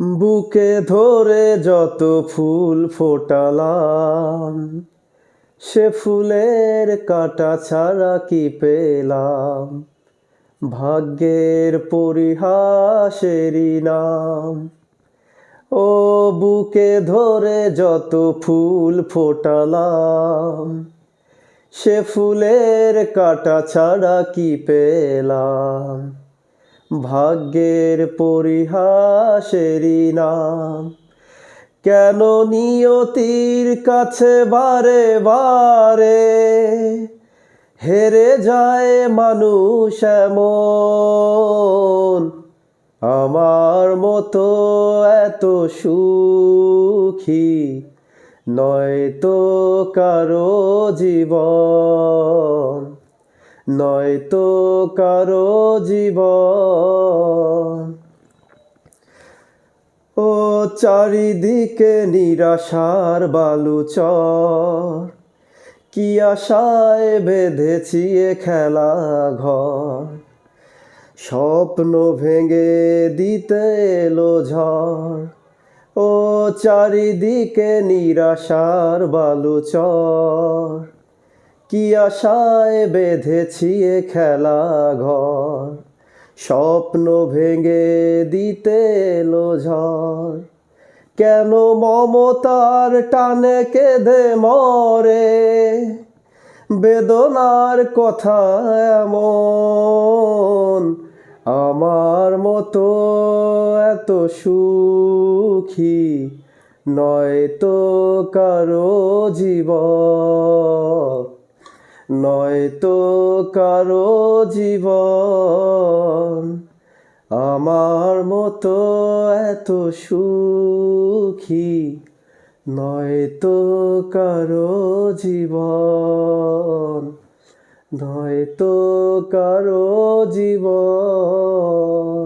বুকে ধরে যত ফুল ফোটালাম, সে ফুলের কাটা ছাড়া কি পেলাম? ভাগ্যের পরিহাসেরই নাম। ও বুকে ধরে যত ফুল ফোটালাম, সে ফুলের কাটা ছাড়া কি পেলাম? ভাগ্যের পরিহাসেরই নাম। কেন নিয়তির কাছে বারে বারে হেরে যায় মানুষ এমন? আমার মতো এত সুখী নয়তো কারও জীবন। নয়তো কারও জীবন। ও চারিদিকে নিরাশার বালুচর। কি আশায় বেঁধেছি এ খেলা ঘর। স্বপ্ন ভেঙে দিতে এলো ঝড়। ও চারিদিকে নিরাশার বালুচর। কি আশায় বেঁধেছি এ খেলা ঘর? স্বপ্ন ভেঙে দিতে এলো ঝড়। কেন মমতার টানে কেঁদে মরে? বেদনার কথা এমন, আমার মতো এত সুখী নয় তো কারও জীবন। নয়তো কারও জীবন আমার মতো এত সুখী নয়তো কারও জীবন নয়তো কারও জীবন।